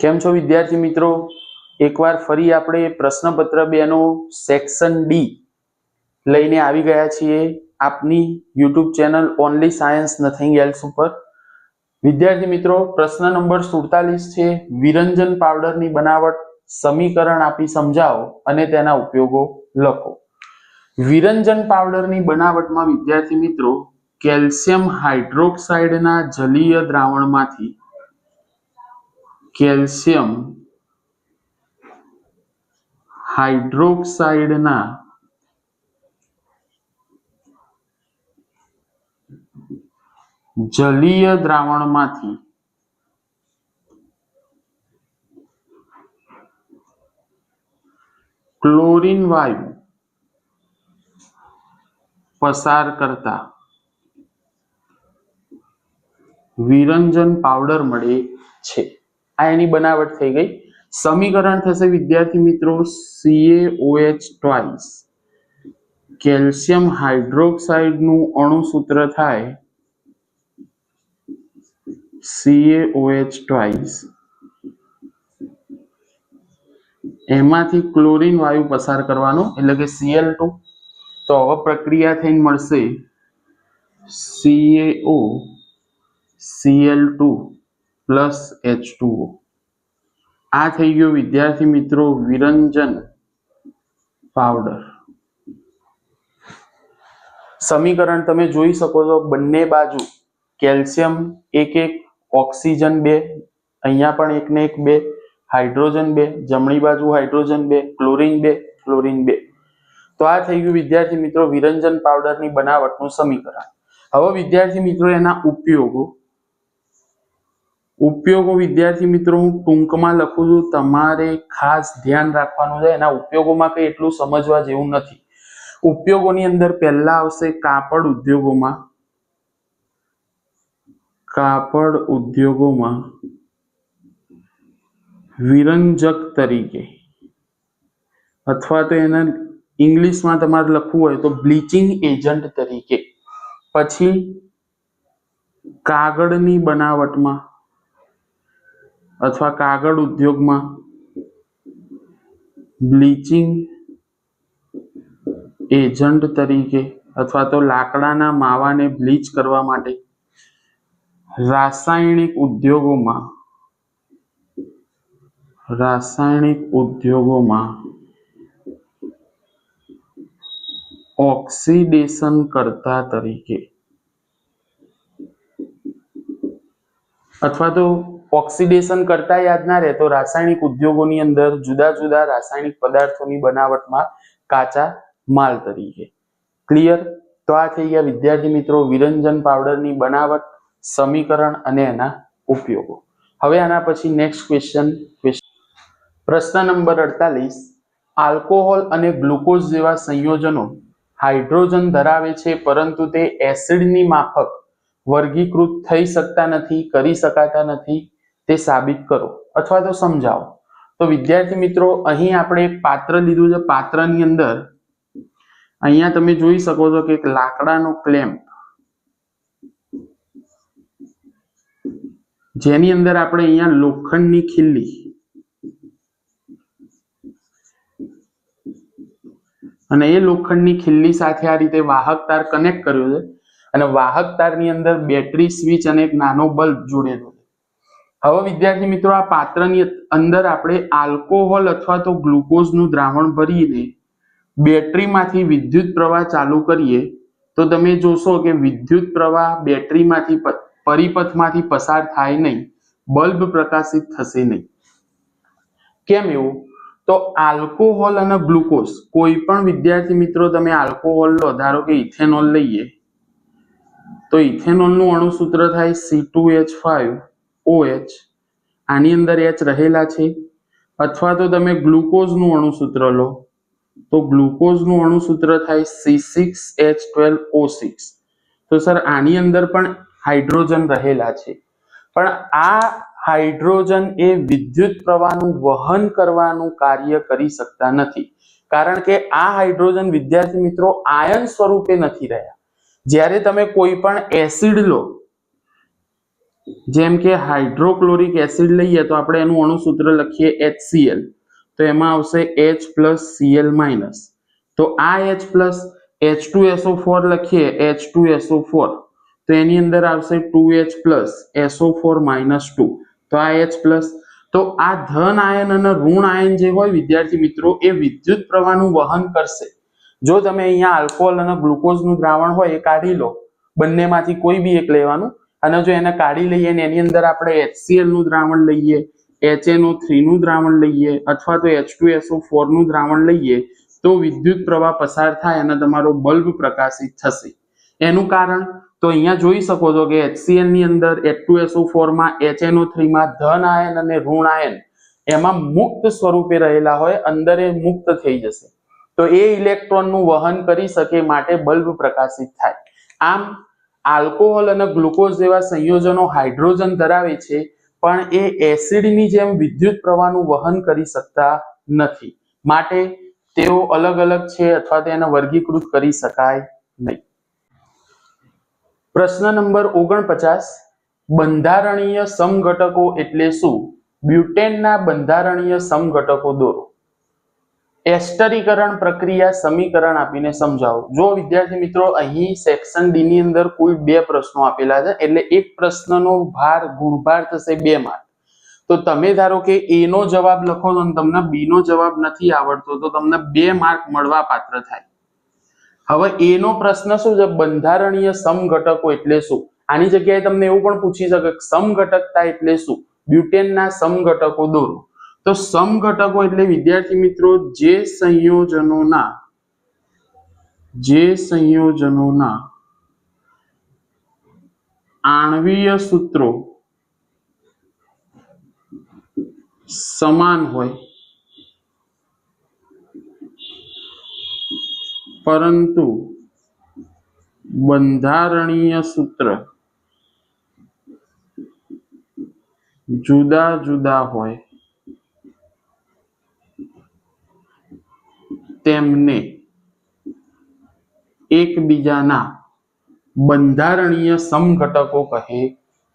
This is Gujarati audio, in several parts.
કેમ છો વિદ્યાર્થી મિત્રો? એકવાર ફરી આપણે પ્રશ્નપત્ર બેનો સેક્શન ડી લઈને આવી ગયા છીએ આપની YouTube channel only science nothing else ઉપર. વિદ્યાર્થી મિત્રો, પ્રશ્ન નંબર સુડતાલીસ છે, વિરંજન પાવડરની બનાવટ સમીકરણ આપી સમજાવો અને તેના ઉપયોગો લખો. વિરંજન પાવડરની બનાવટમાં વિદ્યાર્થી મિત્રો, કેલ્શિયમ હાઇડ્રોક્સાઇડના જલીય દ્રાવણમાંથી કેલ્શિયમ હાઇડ્રોક્સાઇડના જલીય દ્રાવણમાંથી ક્લોરીન વાયુ પસાર કરતા વિરંજન પાવડર મળે છે. આ એની બનાવટ થઈ ગઈ. સમીકરણ થશે, વિદ્યાર્થી મિત્રો CaOH ટ્વાઇસ કેલ્શિયમ હાઇડ્રોક્સાઇડનું અણુ સૂત્ર થાય CaOH ટ્વાઇસ એમાંથી ક્લોરીન વાયુ પસાર કરવાનો, એટલે કે Cl2 તો હવે પ્રક્રિયા થઈને મળશે CaO Cl2 પ્લસ H2O આ થઈ ગયો વિદ્યાર્થી મિત્રો વિરંજન પાવડર. સમીકરણ તમે જોઈ શકો છો બંને બાજુ કેલ્શિયમ એક એક, ઓક્સિજન બે, અહીંયા પણ એક ને એક બે, હાઇડ્રોજન બે, જમણી બાજુ હાઇડ્રોજન બે, ક્લોરીન બે ક્લોરીન બે. તો આ થઈ ગયું વિદ્યાર્થી મિત્રો વિરંજન પાવડરની બનાવટનું સમીકરણ. હવે વિદ્યાર્થી મિત્રો એના ઉપયોગો ઉપયોગો વિદ્યાર્થી મિત્રો, હું ટૂંકમાં લખું છું, તમારે ખાસ ધ્યાન રાખવાનું છે. એના ઉપયોગોમાં કંઈ એટલું સમજવા જેવું નથી. ઉપયોગોની અંદર પહેલા આવશે કાપડ ઉદ્યોગોમાં. કાપડ ઉદ્યોગોમાં વિરંજક તરીકે. અથવા તો એને ઇંગ્લિશમાં તમારે લખવું હોય તો બ્લીચિંગ એજન્ટ તરીકે. પછી કાગળની બનાવટમાં અથવા કાગળ ઉદ્યોગમાં બ્લીચિંગ એજન્ટ તરીકે અથવા તો લાકડાના માવાને બ્લીચ કરવા માટે રાસાયણિક ઉદ્યોગોમાં રાસાયણિક ઉદ્યોગોમાં ઓક્સિડેશન કરતા તરીકે, અથવા તો ઓક્સિડેશન કરતા યાદ ના રહે તો રાસાયણિક ઉદ્યોગોની અંદર જુદા જુદા રાસાયણિક પદાર્થોની બનાવટમાં કાચા માલ તરીકે. ક્લિયર તો આ થઈ ગયા વિદ્યાર્થી મિત્રો વિરંજન પાવડરની બનાવટ, સમીકરણ અને એના ઉપયોગો. હવે આના પછી નેક્સ્ટ ક્વેશ્ચન પ્રશ્ન નંબર અડતાલીસ. આલ્કોહોલ અને ગ્લુકોઝ જેવા સંયોજનો હાઇડ્રોજન ધરાવે છે પરંતુ તે એસિડની માફક વર્ગીકૃત થઈ શકતા નથી, કરી શકાતા નથી તે સાબિત કરો અથવા તો સમજાવો. તો વિદ્યાર્થી મિત્રો, અહીં આપણે એક પાત્ર લીધું છે. પાત્રની અંદર અહીંયા તમે જોઈ શકો છો કે એક લાકડાનો ક્લેમ્પ જેની અંદર આપણે અહીંયા લોખંડની ખીલ્લી અને એ લોખંડની ખીલ્લી સાથે આ રીતે વાહક તાર કનેક્ટ કર્યો છે. અને વાહક તારની અંદર બેટરી સ્વિચ અને એક નાનો બલ્બ જોડેલો હવે વિદ્યાર્થી મિત્રો, આ પાત્રની અંદર આપણે આલ્કોહોલ અથવા તો ગ્લુકોઝનું દ્રાવણ ભરીને બેટરીમાંથી વિદ્યુત પ્રવાહ ચાલુ કરીએ, તો તમે જોશો કે વિદ્યુત પ્રવાહ બેટરીમાંથી પરિપથમાંથી પસાર થાય નહીં, બલ્બ પ્રકાશિત થશે નહીં. કેમ એવું? તો આલ્કોહોલ અને ગ્લુકોઝ કોઈ પણ વિદ્યાર્થી મિત્રો, તમે આલ્કોહોલ લો, ધારો કે ઇથેનોલ લઈએ, તો ઇથેનોલનું અણુસૂત્ર થાય C two H five O H અંદર એચ રહેલા છે. અથવા તો તમે ગ્લુકોઝનું અણુસૂત્ર લો. તો ગ્લુકોઝનું અણુસૂત્ર થાય C six H twelve O six તો સર, આની અંદર પણ હાઇડ્રોજન રહેલા છે. પણ આ હાઇડ્રોજન એ વિદ્યુત પ્રવાહનું વહન કરવાનું કાર્ય કરી શકતા નથી. કારણ કે આ હાઇડ્રોજન વિદ્યાર્થી મિત્રો આયન સ્વરૂપે નથી રહ્યા. જ્યારે તમે કોઈ પણ એસિડ લો જેમ કે હાઇડ્રોક્લોરિક એસિડ લઈએ તો આપણે એનું અણુસૂત્ર લખીએ HCl તો એમાં આવશે H પ્લસ Cl માઇનસ તો આ H પ્લસ H2SO4 લખીએ H2SO4 તો એની અંદર આવશે 2H plus SO4 minus two તો આ એચ પ્લસ તો આ ધન આયન અને ઋણ આયન જે હોય, વિદ્યાર્થી મિત્રો, એ વિદ્યુત પ્રવાહનું વહન કરશે. જો તમે અહીંયા આલ્કોહોલ અને ગ્લુકોઝનું દ્રાવણ હોય, એ કાઢી લો. બંનેમાંથી કોઈ બી એક લેવાનું અને જો એને કાઢી લઈએ ને એની અંદર આપણે HCl નું દ્રાવણ લઈએ HNO3 નું દ્રાવણ લઈએ, અથવા તો H2SO4 નું દ્રાવણ લઈએ, તો વિદ્યુત પ્રવાહ પસાર થાય અને તમારો બલ્બ પ્રકાશિત થશે. એનું કારણ, તો અહીંયા જોઈ શકો છો કે HCl ની અંદર H2SO4 માં HNO3 માં ધન આયન અને ઋણ આયન, એમાં મુક્ત સ્વરૂપે રહેલા હોય, અંદર એ મુક્ત થઈ જશે. તો એ ઇલેક્ટ્રોનનું વહન કરી શકે માટે બલ્બ પ્રકાશિત થાય. આમ આલ્કોહોલ અને ગ્લુકોઝ જેવા સંયોજનો હાઇડ્રોજન ધરાવે છે, પણ એ એસિડની જેમ વિદ્યુત પ્રવાહનું વહન કરી શકતા નથી. માટે તેઓ અલગ અલગ છે અથવા તેને વર્ગીકૃત કરી શકાય નહીં. પ્રશ્ન નંબર ઓગણપચાસ. બંધારણીય સમઘટકો એટલે શું? બ્યુટેનના બંધારણીય સમઘટકો દોરો. એસ્ટરીકરણ પ્રક્રિયા સમીકરણ આપીને સમજાવો. જો વિદ્યાર્થી મિત્રો અહીં સેક્શન ડી ની અંદર કુલ બે પ્રશ્નો આપેલા છે, એટલે એક પ્રશ્નનો ભાર ગુણભાર થશે બે માર્ક તો તમે ધારો કે એ નો જવાબ લખો તો તમને બી નો જવાબ નથી આવડતો, તો તમને બે માર્ક મળવા પાત્ર થાય. હવે એ નો પ્રશ્ન શું છે? બંધારણીય સમઘટકો એટલે શું? આની જગ્યાએ તમને એવું પણ પૂછી શકે સમઘટકતા એટલે શું? બ્યુટેનના સમઘટકો દોરો. તો સમઘટકો એટલે વિદ્યાર્થી મિત્રો, જે સંયોજનોના જે સંયોજનોના આણવીય સૂત્રો સમાન હોય, પરંતુ બંધારણીય સૂત્ર જુદા જુદા હોય તેમને એકબીજાના બંધારણીય સમઘટકો કહે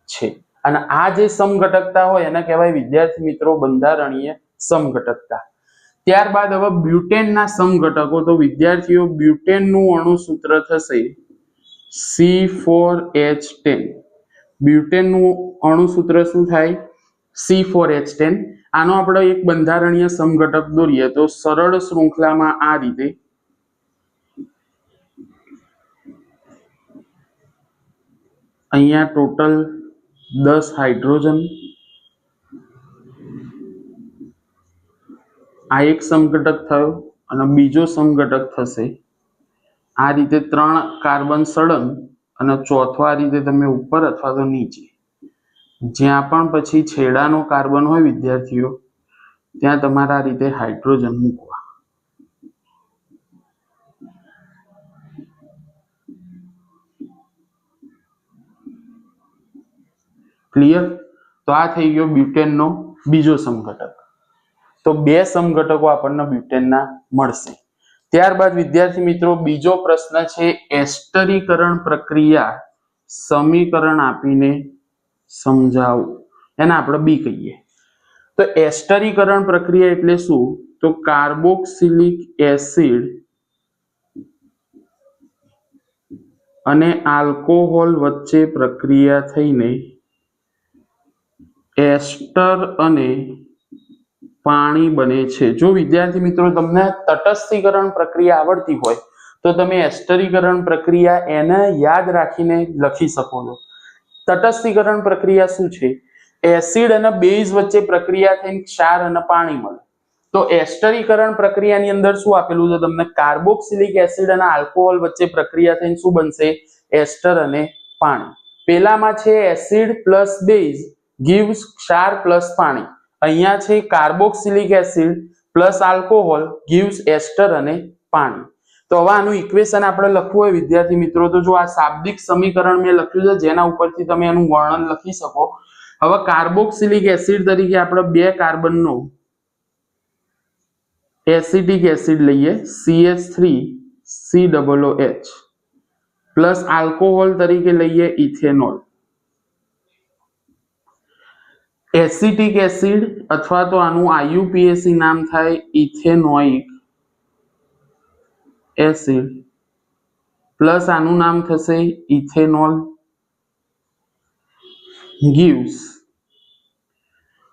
છે. અને આ જે સમઘટકતા હોય એને કહેવાય વિદ્યાર્થી મિત્રો બંધારણીય સમઘટકતા. ત્યારબાદ હવે બ્યુટેનના સમઘટકો, તો વિદ્યાર્થીઓ બ્યુટેનનું અણુસૂત્ર થશે સી ફોર એચ ટેન બ્યુટેનનું અણુસૂત્ર શું થાય? સી ફોર એચ ટેન આનો આપણે એક બંધારણીય સમઘટક દોરીએ તો સરળ શૃંખલામાં આ રીતે અહીંયા ટોટલ દસ હાઇડ્રોજન, આ એક સમઘટક થયો અને બીજો સમઘટક થશે. આ રીતે ત્રણ કાર્બન સળંગ અને ચોથો આ રીતે તમે ઉપર અથવા તો નીચે. જ્યાં પણ પછી છેડાનો કાર્બન હોય વિદ્યાર્થીઓ, ત્યાં તમારા રીતે હાઇડ્રોજન મૂકવા. ક્લિયર તો આ થઈ ગયો બ્યુટેનનો બીજો સમઘટક. તો બે સમઘટકો આપણને બ્યુટેનના મળશે. ત્યારબાદ વિદ્યાર્થી મિત્રો, બીજો પ્રશ્ન છે એસ્ટરીકરણ પ્રક્રિયા સમીકરણ આપીને સમજાવું. એને આપણે બી કહીએ. તો એસ્ટરીકરણ પ્રક્રિયા એટલે શું? તો કાર્બોક્સિલિક એસિડ અને આલ્કોહોલ વચ્ચે પ્રક્રિયા થઈને એસ્ટર અને પાણી બને છે. જો વિદ્યાર્થી મિત્રો તમને તટસ્થીકરણ પ્રક્રિયા આવડતી હોય, તો તમે એસ્ટરીકરણ પ્રક્રિયા એને યાદ રાખીને લખી શકો છો. તટસ્થીકરણ પ્રક્રિયા શું છે? એસિડ અને બેઝ વચ્ચે પ્રક્રિયા થઈને ક્ષાર અને પાણી મળે. તો એસ્ટરીકરણ પ્રક્રિયાની અંદર શું આપેલું છે? તમને કાર્બોક્સિલિક એસિડ અને આલ્કોહોલ વચ્ચે પ્રક્રિયા થઈને શું બનશે? એસ્ટર અને પાણી. પેલામાં છે એસિડ પ્લસ બેઝ, ગીવ્સ ક્ષાર પ્લસ પાણી. અહીંયા છે carboxylic acid plus alcohol, gives ester અને પાણી. તો હવે આનું ઇક્વેશન આપણે લખવું હોય, વિદ્યાર્થી મિત્રો, તો જો આ શાબ્દિક સમીકરણ મેં લખ્યું છે, જેના ઉપરથી તમે એનું વર્ણન લખી શકો. હવે કાર્બોક્સિલિક એસિડ તરીકે આપણે બે કાર્બનનો એસિડિક એસિડ લઈએ CH three C double H plus alcohol તરીકે લઈએ ઇથેનોલ. એસિટિક એસિડ અથવા તો આનું આયુપીએસી નામ થાય ઇથેનોઇક. એસિડ પ્લસ આનું નામ થશે ઇથેનોલ ગીવ્સ.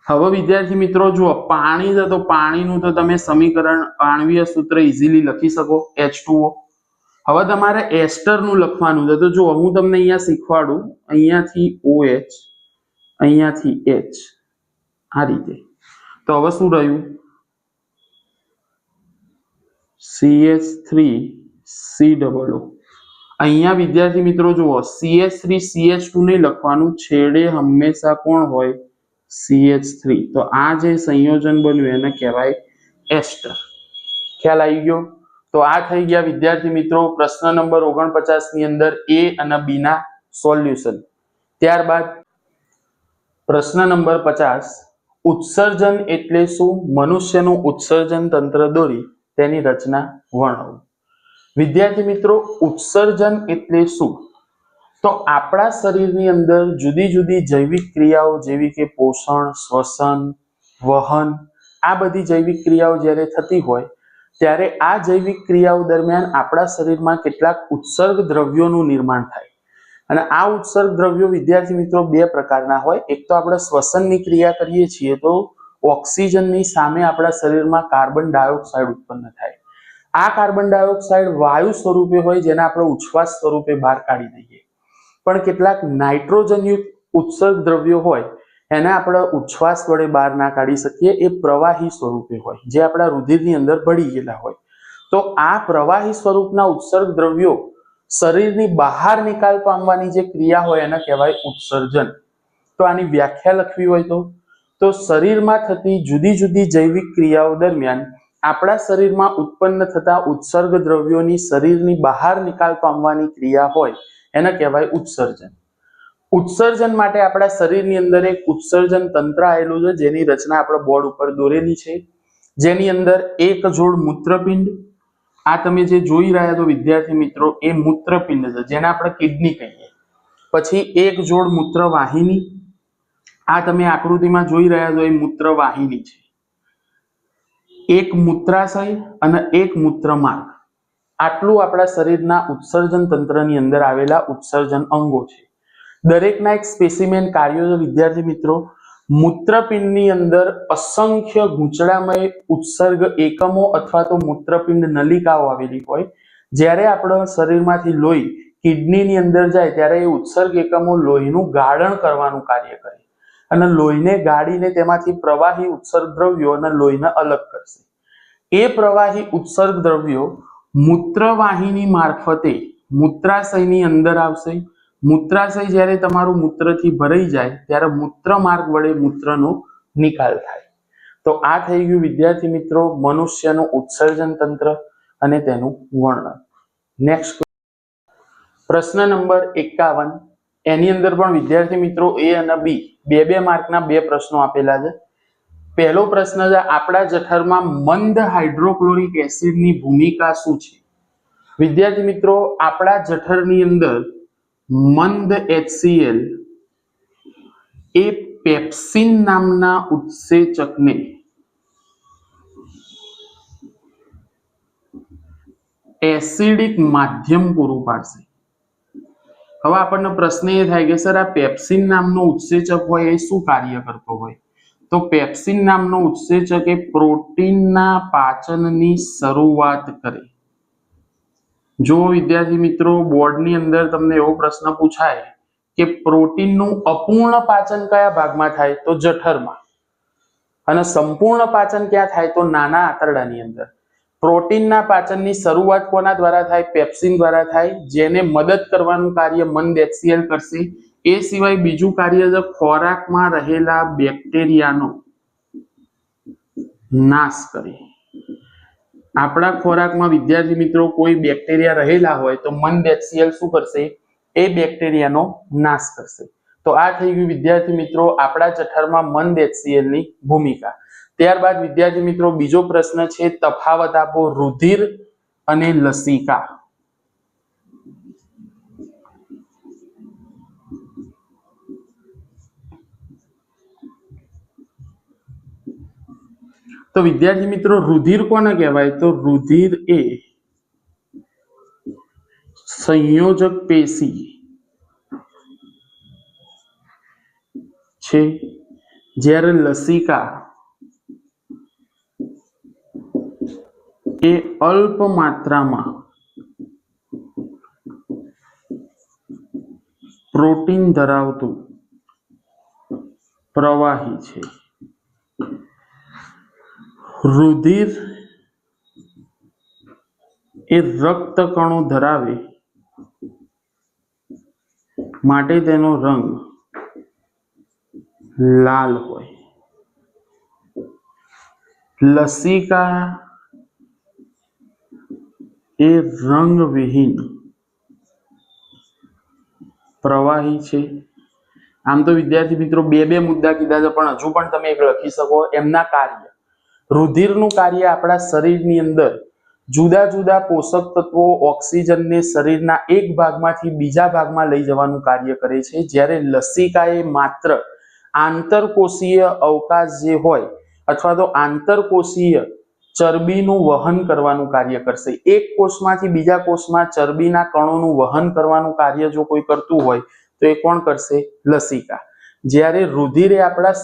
હવે વિદ્યાર્થી મિત્રો, જુઓ, પાણી છે તો પાણીનું તો તમે સમીકરણ પાણવીય સૂત્ર ઇઝીલી લખી શકો H2O હવે તમારે એસ્ટરનું લખવાનું છે. તો જુઓ, હું તમને અહીંયા શીખવાડું. અહીંયાથી OH અહીંયાથી H. આ રીતે. તો હવે શું રહ્યું? CH3 C double O. અહીંયા વિદ્યાર્થી મિત્રો જુઓ CH3 CH2 નહીં લખવાનું, છેડે હંમેશા કોણ હોય? CH3 તો આ જે સંયોજન બન્યું એને કહેવાય એસ્ટર. ખ્યાલ આવી ગયો? તો આ થઈ ગયા વિદ્યાર્થી મિત્રો પ્રશ્ન નંબર ઓગણપચાસની અંદર એ અને બીના સોલ્યુશન. ત્યારબાદ પ્રશ્ન નંબર પચાસ. ઉત્સર્જન એટલે શું? મનુષ્યનું ઉત્સર્જન તંત્ર દોરી. તેની રચના વર્ણવો. વિદ્યાર્થી મિત્રો, ઉત્સર્જન એટલે શું? તો આપણા શરીરની અંદર જુદી જુદી જૈવિક ક્રિયાઓ જેવી કે પોષણ, શ્વસન, વહન, આ બધી જૈવિક ક્રિયાઓ જ્યારે થતી હોય, ત્યારે આ જૈવિક ક્રિયાઓ દરમિયાન આપણા શરીરમાં કેટલાક ઉત્સર્ગ દ્રવ્યોનું નિર્માણ થાય. અને આ ઉત્સર્ગ દ્રવ્યો વિદ્યાર્થી મિત્રો બે પ્રકારના હોય. એક તો આપણે શ્વસનની ક્રિયા કરીએ છીએ તો ઓક્સિજનની સામે આપણા શરીરમાં કાર્બન ડાયોક્સાઇડ ઉત્પન્ન થાય. આ કાર્બન ડાયોક્સાઇડ વાયુ સ્વરૂપે હોય જેને આપણે ઉચ્છવાસ સ્વરૂપે બહાર કાઢી દઈએ. પણ કેટલાક નાઇટ્રોજનયુક્ત ઉત્સર્ગ દ્રવ્યો હોય, એને આપણે ઉચ્છવાસ વડે બહાર ના કાઢી શકીએ, એ પ્રવાહી સ્વરૂપે હોય, જે આપણા રુધિરની અંદર ભળી ગયેલા હોય. તો આ પ્રવાહી સ્વરૂપના ઉત્સર્ગ દ્રવ્યો શરીરની બહાર નિકાલ પામવાની જે ક્રિયા હોય એને કહેવાય ઉત્સર્જન. તો આની વ્યાખ્યા લખવી હોય તો? તો શરીરમાં થતી જુદી જુદી જૈવિક ક્રિયાઓ દરમિયાન આપણા શરીરમાં ઉત્પન્ન થતા ઉત્સર્ગ દ્રવ્યોની શરીરની બહાર નિકાલ પામવાની ક્રિયા હોય, એને કહેવાય ઉત્સર્જન. ઉત્સર્જન માટે આપણા શરીરની અંદર એક ઉત્સર્જન તંત્ર આવેલું છે, જેની રચના આપણે બોર્ડ ઉપર દોરેલી છે. જેની અંદર એક જોડ મૂત્રપિંડ, આ તમે જે જોઈ રહ્યા છો વિદ્યાર્થી મિત્રો, એ મૂત્રપિંડ છે, જેને આપણે કિડની કહીએ. પછી એક જોડ મૂત્રવાહિની આ તમે આકૃતિમાં જોઈ રહ્યા છો, એ મૂત્રવાહિની છે. એક મૂત્રાશય અને એક મૂત્રમાર્ગ. આટલું આપણા શરીરના ઉત્સર્જન તંત્રની અંદર આવેલા ઉત્સર્જન અંગો છે. દરેકના એક સ્પેસિમેન કાર્યો વિદ્યાર્થી મિત્રો. મૂત્રપિંડની અંદર અસંખ્ય ગૂંચળામય ઉત્સર્ગ એકમો અથવા તો મૂત્રપિંડ નલિકાઓ આવેલી હોય. જ્યારે આપણા શરીરમાંથી લોહી કિડનીની અંદર જાય, ત્યારે એ ઉત્સર્ગ એકમો લોહીનું ગાળણ કરવાનું કાર્ય કરે અને લોહીને ગાળીને તેમાંથી પ્રવાહી ઉત્સર્ગ દ્રવ્યો અને લોહીને અલગ કરશે. એ પ્રવાહી ઉત્સર્ગ દ્રવ્યો મૂત્રવાહિની મારફતે મૂત્રાશયની અંદર આવશે. મૂત્રાશય જ્યારે તમારું મૂત્રથી ભરાઈ જાય, ત્યારે મૂત્ર માર્ગ વડે મૂત્રનો નિકાલ થાય. તો આ થઈ ગયું, વિદ્યાર્થી મિત્રો, મનુષ્યનું ઉત્સર્જન તંત્ર અને તેનું વર્ણન. નેક્સ્ટ પ્રશ્ન નંબર એકાવન. એની અંદર પણ વિદ્યાર્થી મિત્રો એ અને બી બે બે માર્કના બે પ્રશ્નો આપેલા છે. પહેલો પ્રશ્ન છે, આપણા જઠરમાં મંદ હાઇડ્રોક્લોરિક એસિડની ભૂમિકા શું છે? વિદ્યાર્થી મિત્રો, આપણા જઠરની અંદર મંદ HCl એ પેપ્સિન નામના ઉત્સેચકને એસિડિક માધ્યમ પૂરું પાડશે. હવે આપણને પ્રશ્ન એ થાય કે, સર, આ પેપ્સિન નામનો ઉત્સેચક હોય એ શું કાર્ય કરતો હોય? તો પેપ્સિન નામનો ઉત્સેચક એ પ્રોટીનના પાચનની શરૂઆત કરે. જો વિદ્યાર્થી મિત્રો, બોર્ડની અંદર તમને એવો પ્રશ્ન પૂછાય કે, પ્રોટીનનું અપૂર્ણ પાચન કયા ભાગમાં થાય? તો જઠરમાં. અને સંપૂર્ણ પાચન ક્યાં થાય? તો નાના આંતરડાની અંદર. પ્રોટીનના પાચનની શરૂઆત કોના દ્વારા થાય? પેપ્સિન દ્વારા થાય. જેને મદદ કરવાનું કાર્ય મંદ HCl કરશે. એ સિવાય બીજું કાર્ય છે ખોરાકમાં રહેલા બેક્ટેરિયાનો નાશ કરે. આપણા ખોરાકમાં વિદ્યાર્થી મિત્રો કોઈ બેક્ટેરિયા રહેલા હોય તો મંદ HCl શું કરશે? એ બેક્ટેરિયાનો નાશ કરશે. તો આ થઈ ગયું વિદ્યાર્થી મિત્રો આપણા જઠરમાં મંદ HCl ની ભૂમિકા. ત્યારબાદ વિદ્યાર્થી મિત્રો, બીજો પ્રશ્ન છે તફાવત આપો રુધિર અને લસિકા. તો વિદ્યાર્થી મિત્રો, રુધિર કોને કહેવાય? તો રુધિર એ સંયોજક પેશી છે, જ્યારે લસિકા એ અલ્પ માત્રામાં પ્રોટીન ધરાવતું પ્રવાહી છે. રુધિર એ રક્ત કણો ધરાવે માટે તેનો રંગ લાલ હોય. લસિકા એ રંગવિહીન પ્રવાહી છે. આમ તો વિદ્યાર્થી મિત્રો બે બે મુદ્દા કીધા છે, પણ હજુ પણ તમે એક લખી શકો એમના કાર્ય. રુધિરનું કાર્ય આપણા શરીરની અંદર જુદા જુદા પોષક તત્વો, ઓક્સિજનને શરીરના એક ભાગમાંથી બીજા ભાગમાં લઈ જવાનું કાર્ય કરે છે. જ્યારે લસિકા એ માત્ર આંતરકોષીય અવકાશ જે હોય અથવા તો આંતરકોષીય ચરબીનું વહન કરવાનું કાર્ય કરશે. એક કોષમાંથી બીજા કોષમાં ચરબીના કણોનું વહન કરવાનું કાર્ય જો કોઈ કરતું હોય, તો એ કોણ કરશે? લસિકા. જ્યારે રુધિરે આપણા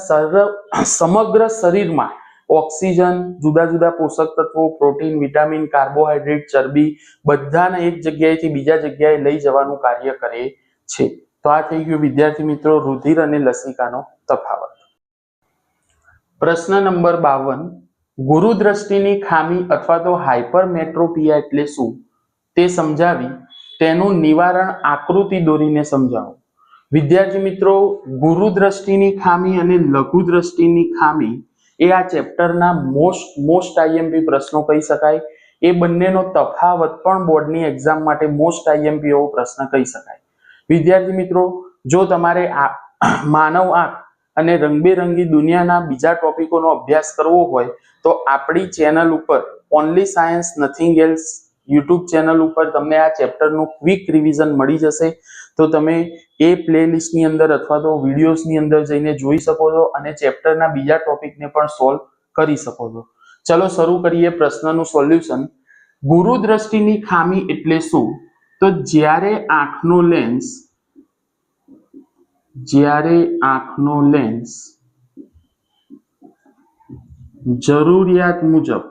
સમગ્ર શરીરમાં ઓક્સિજન, જુદા જુદા પોષક તત્વો, પ્રોટીન, વિટામિન કાર્બોહાઈડ્રેટ ચરબી બધાને એક જગ્યાએથી બીજા જગ્યાએ લઈ જવાનું કાર્ય કરે છે. તો આ થઈ ગયું વિદ્યાર્થી મિત્રો રુધિર અને લસિકાનો તફાવત. પ્રશ્ન નંબર બાવન. ગુરુ દ્રષ્ટિની ખામી અથવા તો હાઇપરમેટ્રોપિયા એટલે શું તે સમજાવી તેનું નિવારણ આકૃતિ દોરીને સમજાવો. વિદ્યાર્થી મિત્રો ગુરુ દ્રષ્ટિની ખામી અને લઘુ દ્રષ્ટિની ખામી એ આ ચેપ્ટરના મોસ્ટ મોસ્ટ આઈએમપી પ્રશ્નો કહી શકાય. એ બંનેનો તફાવત પણ બોર્ડની એક્ઝામ માટે મોસ્ટ આઈએમપી એવો પ્રશ્ન કહી શકાય. વિદ્યાર્થી મિત્રો, જો તમારે આ માનવ આંખ અને રંગબેરંગી દુનિયાના બીજા ટોપિકોનો અભ્યાસ કરવો હોય તો આપણી ચેનલ ઉપર only science nothing else YouTube channel ઉપર તમને આ ચેપ્ટરનું ક્વિક રિવિઝન મળી જશે. તો તમે એ પ્લેલિસ્ટની અંદર અથવા તો વિડીયોઝની અંદર જઈને જોઈ શકો છો અને ચેપ્ટરના બીજા ટોપિકને પણ સોલ્વ કરી શકો છો. ચલો શરૂ કરીએ પ્રશ્નનું સોલ્યુશન. ગુરુ દ્રષ્ટિની ખામી એટલે શું? તો જ્યારે આંખનો લેન્સ જ્યારે આંખનો લેન્સ જરૂરિયાત મુજબ.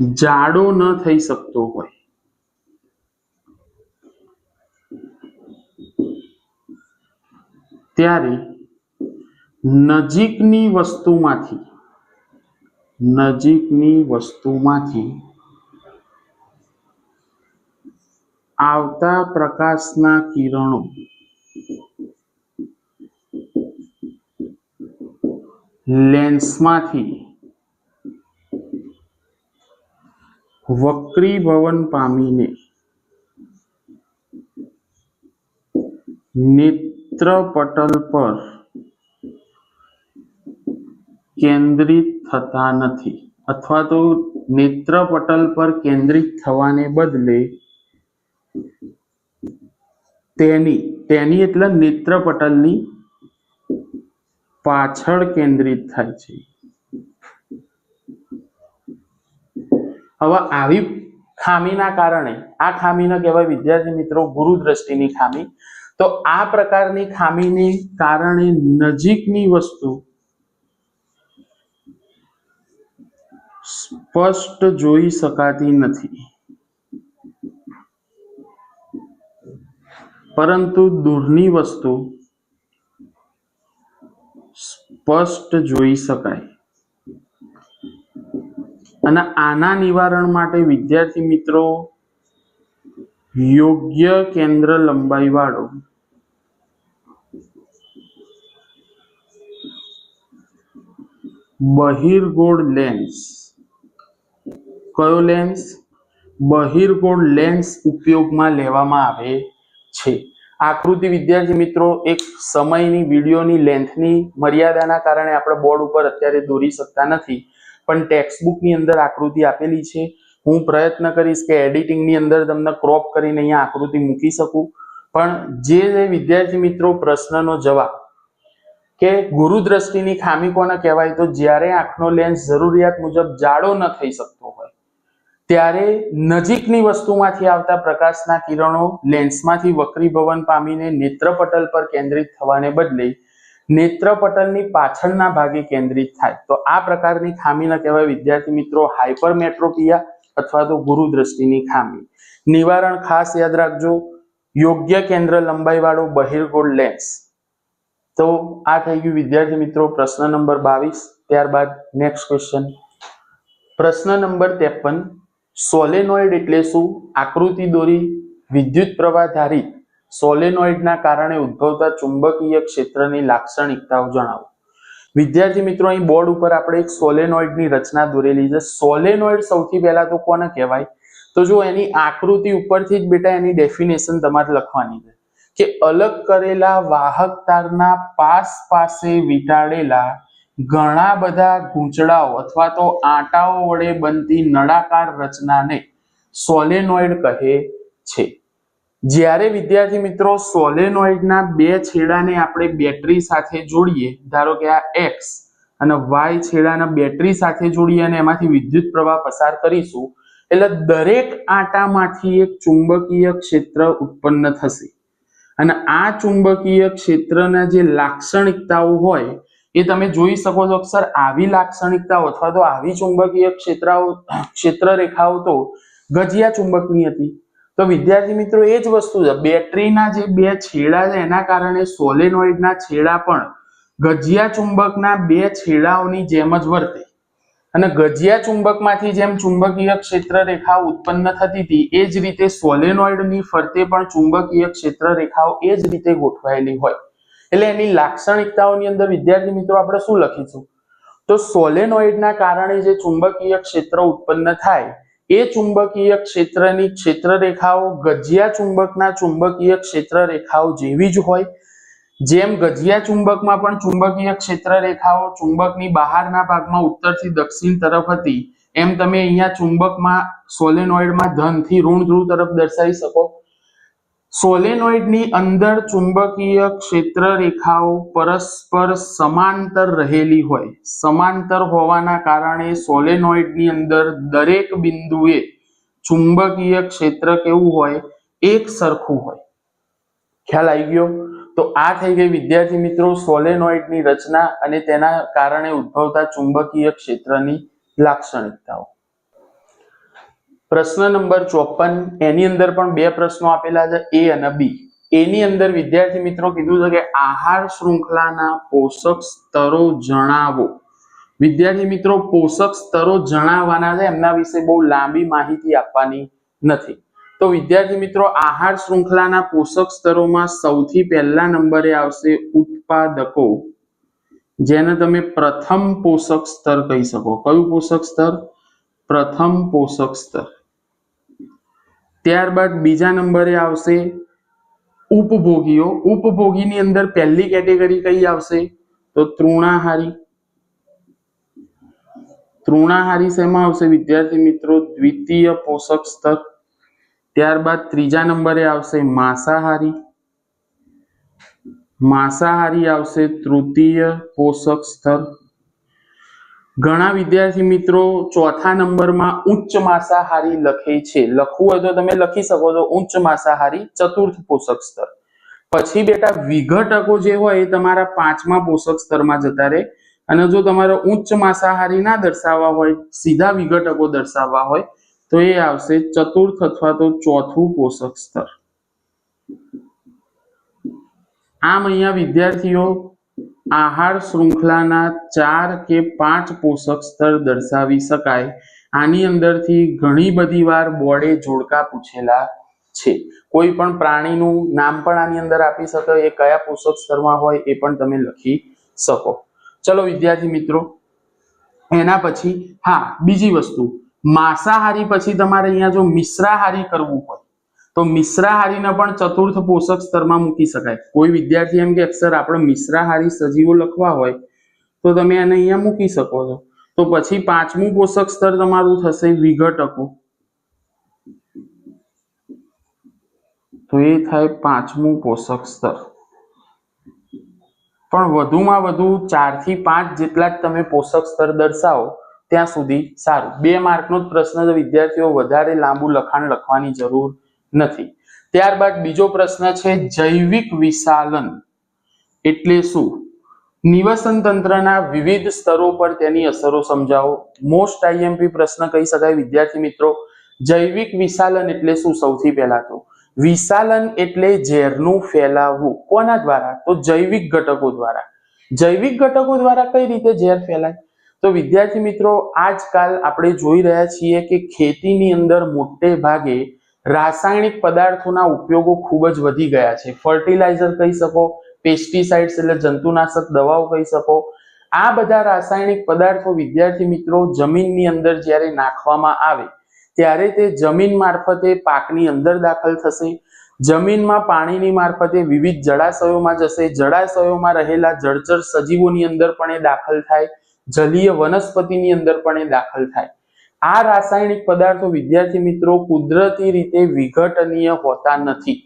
જાડો ન થઈ શકતો હોય. ત્યારે નજીકની વસ્તુમાંથી નજીકની વસ્તુમાંથી આવતા પ્રકાશના કિરણો લેન્સમાંથી વક્રીભવન પામીને નેત્રપટલ પર કેન્દ્રિત થતા નથી. અથવા તો નેત્રપટલ પર કેન્દ્રિત થવાને બદલે તેની તેની એટલે નેત્ર પટલની પાછળ કેન્દ્રિત થાય છે. હવે આવી ખામીના કારણે, આ ખામીને કહેવાય વિદ્યાર્થી મિત્રો ગુરુ દ્રષ્ટિની ખામી. તો આ પ્રકારની ખામીને કારણે નજીકની વસ્તુ સ્પષ્ટ જોઈ શકાતી નથી. પરંતુ દૂરની વસ્તુ સ્પષ્ટ જોઈ શકાય. અને આના નિવારણ માટે વિદ્યાર્થી મિત્રો, યોગ્ય કેન્દ્ર લંબાઈ વાળો. બહિર્ગોળ લેન્સ કયો લેન્સ બહિર્ગોળ લેન્સ ઉપયોગમાં લેવામાં આવે છે. આકૃતિ વિદ્યાર્થી મિત્રો, એક સમયની, વિડીયોની લેન્થની મર્યાદાના કારણે આપણે બોર્ડ ઉપર અત્યારે દોરી શકતા નથી. પણ ટેક્સ્ટબુકની અંદર આકૃતિ આપેલી છે. હું પ્રયત્ન કરીશ કે એડિટિંગની અંદર તમને ક્રોપ કરીને અહીંયા આકૃતિ મૂકી શકું. પણ જે વિદ્યાર્થી મિત્રો પ્રશ્નનો જવાબ કે ગુરુ દ્રષ્ટિની ખામી કોને કહેવાય? તો જ્યારે આંખનો લેન્સ જરૂરિયાત મુજબ જાડો ન થઈ શકતો હોય. ત્યારે નજીકની વસ્તુમાંથી આવતા પ્રકાશના કિરણો લેન્સમાંથી વક્રીભવન પામીને નેત્રપટલ પર કેન્દ્રિત થવાને બદલે નેત્રપટલની પાછળના ભાગે કેન્દ્રિત થાય. તો આ પ્રકારની ખામીને કહેવાય વિદ્યાર્થી મિત્રો હાઇપરમેટ્રોપિયા અથવા તો ગુરુ દ્રષ્ટિની ખામી. નિવારણ ખાસ યાદ રાખજો. યોગ્ય કેન્દ્ર લંબાઈવાળો બહિર્ગોળ લેન્સ. તો આ થઈ ગયું વિદ્યાર્થી મિત્રો પ્રશ્ન નંબર બાવીસ. ત્યારબાદ નેક્સ્ટ ક્વેશ્ચન. પ્રશ્ન નંબર ત્રેપન. સોલેનોઇડ એટલે શું? આકૃતિ દોરી, વિદ્યુત પ્રવાહ ધારિત સોલેનોઇડના કારણે ઉદ્ભવતા ચુંબકીય ક્ષેત્રની લાક્ષણિકતાઓ જણાવો. વિદ્યાર્થી મિત્રો, અહીં બોર્ડ ઉપર આપણે એક સોલેનોઇડની રચના દોરેલી છે. સોલેનોઇડ સૌથી પહેલા તો કોને કહેવાય? તો જો એની આકૃતિ ઉપરથી જ બેટા એની ડેફિનેશન તમારે લખવાની છે કે અલગ કરેલા વાહક તારના પાસ પાસે વીંટાળેલા ઘણા બધા ગૂંચળાઓ અથવા તો આંટાઓ વડે બનતી નળાકાર રચનાને સોલેનોઇડ કહે છે. જ્યારે વિદ્યાર્થી મિત્રો સોલેનોઇડના બે છેડાને આપણે બેટરી સાથે જોડીએ, ધારો કે આ એક્સ અને વાય છેડાના બેટરી સાથે જોડીએ અને એમાંથી વિદ્યુત પ્રવાહ પસાર કરીશું, એટલે દરેક આંટામાંથી એક ચુંબકીય ક્ષેત્ર ઉત્પન્ન થશે. અને આ ચુંબકીય ક્ષેત્રના જે લાક્ષણિકતાઓ હોય એ તમે જોઈ શકો છો સર આવી લાક્ષણિકતાઓ અથવા તો આવી ચુંબકીય ક્ષેત્રાઓ ક્ષેત્ર રેખાઓ તો ગજિયા ચુંબકની હતી. તો વિદ્યાર્થી મિત્રો, એ જ વસ્તુ છે. બેટરીના જે બે છેડા છે, એના કારણે સોલેનોઇડના છેડા પણ ગજિયા ચુંબકના બે છેડાઓની જેમ જ વર્તે. અને ગજિયા ચુંબકમાંથી જેમ ચુંબકીય ક્ષેત્ર રેખા ઉત્પન્ન થતી હતી, એ જ રીતે સોલેનોઇડની ફરતે પણ ચુંબકીય ક્ષેત્ર રેખાઓ એ જ રીતે ગોઠવાયેલી હોય. એટલે એની લાક્ષણિકતાઓની અંદર, વિદ્યાર્થી મિત્રો, આપણે શું લખીશું? તો સોલેનોઇડના કારણે જે ચુંબકીય ક્ષેત્ર ઉત્પન્ન થાય, એ ચુંબકીય ક્ષેત્રની ક્ષેત્ર રેખાઓ ગજિયા ચુંબકના ચુંબકીય ક્ષેત્ર રેખાઓ જેવી જ હોય. જેમ ગજિયા ચુંબકમાં પણ ચુંબકીય ક્ષેત્ર રેખાઓ ચુંબકની બહારના ભાગમાં ઉત્તરથી દક્ષિણ તરફ હતી, એમ તમે અહીંયા ચુંબકમાં, સોલેનોઇડમાં ધનથી ઋણ ધ્રુવ તરફ દર્શાવી શકો. સોલેનોઇડની અંદર ચુંબકીય ક્ષેત્ર રેખાઓ પરસ્પર સમાંતર રહેલી હોય. સમાંતર હોવાના કારણે સોલેનોઇડની અંદર દરેક બિંદુએ ચુંબકીય ક્ષેત્ર કેવું હોય? એક સરખું હોય. ખ્યાલ આવી ગયો? તો આ થઈ ગઈ વિદ્યાર્થી મિત્રો સોલેનોઇડની રચના અને તેના કારણે ઉદ્ભવતા ચુંબકીય ક્ષેત્રની લાક્ષણિકતાઓ. પ્રશ્ન નંબર ચોપન, એની અંદર પણ બે પ્રશ્નો આપેલા છે, એ અને બી. એની અંદર વિદ્યાર્થી મિત્રો કીધું છે કે આહાર શૃંખલાના પોષક સ્તરો જણાવો. વિદ્યાર્થી મિત્રો, પોષક સ્તરો જણાવવાના છે, એમના વિશે બહુ લાંબી માહિતી આપવાની નથી. તો વિદ્યાર્થી મિત્રો, આહાર શૃંખલાના પોષક સ્તરોમાં સૌથી પહેલા નંબરે આવશે ઉત્પાદકો, જેને તમે પ્રથમ પોષક સ્તર કહી શકો. કયું પોષક સ્તર? પ્રથમ પોષક સ્તર. ત્યારબાદ બીજા નંબરે આવશે ઉપભોગીઓ. ઉપભોગીની અંદર પહેલી કેટેગરી કઈ આવશે? તો તૃણાહારી. તૃણાહારી શેમાં આવશે વિદ્યાર્થી મિત્રો? દ્વિતીય પોષક સ્તર. ત્યારબાદ ત્રીજા નંબરે આવશે માંસાહારી. માંસાહારી આવશે તૃતીય પોષક સ્તર. ઘણા વિદ્યાર્થી મિત્રો ચોથા નંબરમાં ઉચ્ચ માંસાહારી લખે છે. લખવું હોય તો તમે લખી શકો છો. ઉચ્ચ માંસાહારી ચતુર્થ પોષક સ્તર. પછી બેટા વિઘટકો જે હોય એ તમારા પાંચમા પોષક સ્તરમાં જતા રહે. અને જો તમારે ઉચ્ચ માંસાહારી ના દર્શાવવા હોય, સીધા વિઘટકો દર્શાવવા હોય, તો એ આવશે ચતુર્થ અથવા તો ચોથું પોષક સ્તર. આમ અહીંયા વિદ્યાર્થીઓ આહાર શૃંખલાના ચાર કે પાંચ પોષક સ્તર દર્શાવી શકાય. આની અંદરથી ઘણી બધી વાર બોર્ડે જોડકા પૂછેલા છે. કોઈ પણ પ્રાણીનું નામ પણ આની અંદર આપી શકો, એ કયા પોષક સ્તરમાં હોય એ પણ તમે લખી શકો. ચલો વિદ્યાર્થી મિત્રો, એના પછી, હા, બીજી વસ્તુ. માંસાહારી પછી તમારે અહીંયા જો મિશ્રાહારી કરવું હોય તો મિશ્રાહારીને પણ ચતુર્થ પોષક સ્તરમાં મૂકી શકાય. કોઈ વિદ્યાર્થી એમ કે, અક્ષર, આપણે મિશ્રાહારી સજીવો લખવા હોય, તો તમે એને અહીંયા મૂકી શકો છો. તો પછી પાંચમું પોષક સ્તર તમારું થશે વિઘટકો. તો એ થાય પાંચમું પોષક સ્તર. પણ વધુમાં વધુ ચારથી પાંચ જેટલા જ તમે પોષક સ્તર દર્શાવો, ત્યાં સુધી સારું. બે માર્કનો જ પ્રશ્ન વિદ્યાર્થીઓ, વધારે લાંબુ લખાણ લખવાની જરૂર નથી. ત્યારબાદ બીજો પ્રશ્ન છે જૈવિક વિશાલન એટલે શું? નિવસન તંત્રના વિવિધ સ્તરો પર તેની અસરો સમજાવો. મોસ્ટ આઈએમપી પ્રશ્ન કહી શકાય, વિદ્યાર્થી મિત્રો. જૈવિક વિશાલન એટલે શું સૌથી પહેલા તો? વિશાલન એટલે ઝેરનું ફેલાવવું. કોના દ્વારા? તો જૈવિક ઘટકો દ્વારા. જૈવિક ઘટકો દ્વારા કઈ રીતે ઝેર ફેલાય? તો વિદ્યાર્થી મિત્રો, આજકાલ આપણે જોઈ રહ્યા છીએ કે ખેતીની અંદર મોટે ભાગે રાસાયણિક પદાર્થોના ઉપયોગો ખૂબ જ વધી ગયા છે. ફર્ટિલાઇઝર કહી શકો પેસ્ટિસાઇડ્સ એટલે જંતુનાશક દવાઓ કહી શકો. આ બધા રાસાયણિક પદાર્થો વિદ્યાર્થી મિત્રો જમીનની અંદર જ્યારે નાખવામાં આવે, ત્યારે તે જમીન મારફતે પાકની અંદર દાખલ થશે. જમીનમાં પાણીની મારફતે વિવિધ જળાશયોમાં જશે. જળાશયોમાં રહેલા જળચર સજીવોની અંદર પણ એ દાખલ થાય. જલીય વનસ્પતિની અંદર પણ એ દાખલ થાય. આ રાસાયણિક પદાર્થો વિદ્યાર્થી મિત્રો કુદરતી રીતે વિઘટનીય હોતા નથી.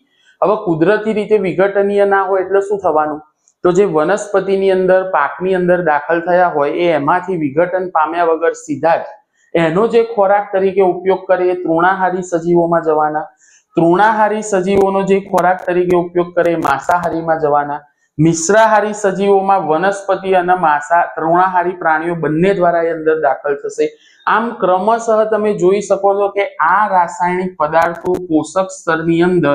હવે કુદરતી રીતે વિઘટનીય ના હોય એટલે શું થવાનું? તો જે વનસ્પતિની અંદર, પાકની અંદર દાખલ થયા હોય એ એમાંથી વિઘટન પામ્યા વગર સીધા જ એનો જે ખોરાક તરીકે ઉપયોગ કરે એ તૃણાહારી સજીવોમાં જવાના. તૃણાહારી સજીવોનો જે ખોરાક તરીકે ઉપયોગ કરે એ માંસાહારીમાં જવાના. મિશ્રાહારી સજીવોમાં વનસ્પતિ અને માંસા, તૃણાહારી પ્રાણીઓ બંને દ્વારા એ અંદર દાખલ થશે. આમ ક્રમશઃ તમે જોઈ શકો છો કે આ રાસાયણિક પદાર્થો પોષક સ્તરની અંદર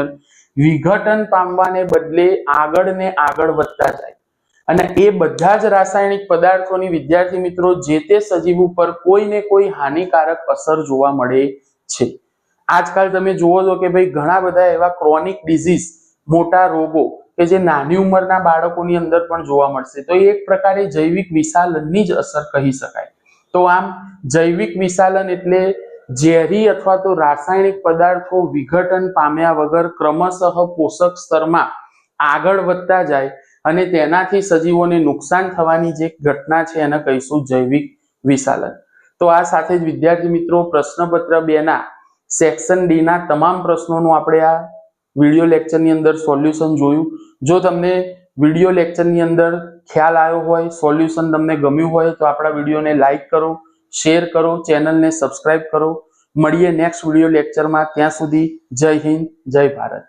વિઘટન પામવાને બદલે આગળ ને આગળ વધતા જાય. અને એ બધા જ રાસાયણિક પદાર્થોની વિદ્યાર્થી મિત્રો જે તે સજીવ ઉપર કોઈ ને કોઈ હાનિકારક અસર જોવા મળે છે. આજકાલ તમે જુઓ છો કે ભાઈ ઘણા બધા એવા ક્રોનિક ડિઝીઝ, મોટા રોગો કે જે નાની ઉંમરના બાળકોની અંદર પણ જોવા મળશે. તો એક પ્રકારે જૈવિક વિશાલનની જ અસર કહી શકાય. તો આમ જૈવિક વિશાલન એટલે ઝેરી અથવા તો રાસાયણિક પદાર્થો વિઘટન પામ્યા વગર ક્રમશઃ પોષક સ્તરમાં આગળ વધતા જાય અને તેનાથી સજીવોને નુકસાન થવાની જે ઘટના છે એને કહીશું જૈવિક વિશાલન. તો આ સાથે જ વિદ્યાર્થી મિત્રો પ્રશ્નપત્ર બેના સેક્શન ડીના તમામ પ્રશ્નોનું આપણે આ વીડિયો લેક્ચરની અંદર સોલ્યુશન જોયું. જો તમને વીડિયો લેક્ચરની અંદર ખ્યાલ આવ્યો હોય સોલ્યુશન તમને ગમ્યું હોય, તો આપણા વિડીયોને લાઇક કરો શેર કરો ચેનલને સબસ્ક્રાઇબ કરો. મળીએ નેક્સ્ટ વીડિયો લેક્ચરમાં ત્યાં સુધી જય હિન્દ, જય ભારત.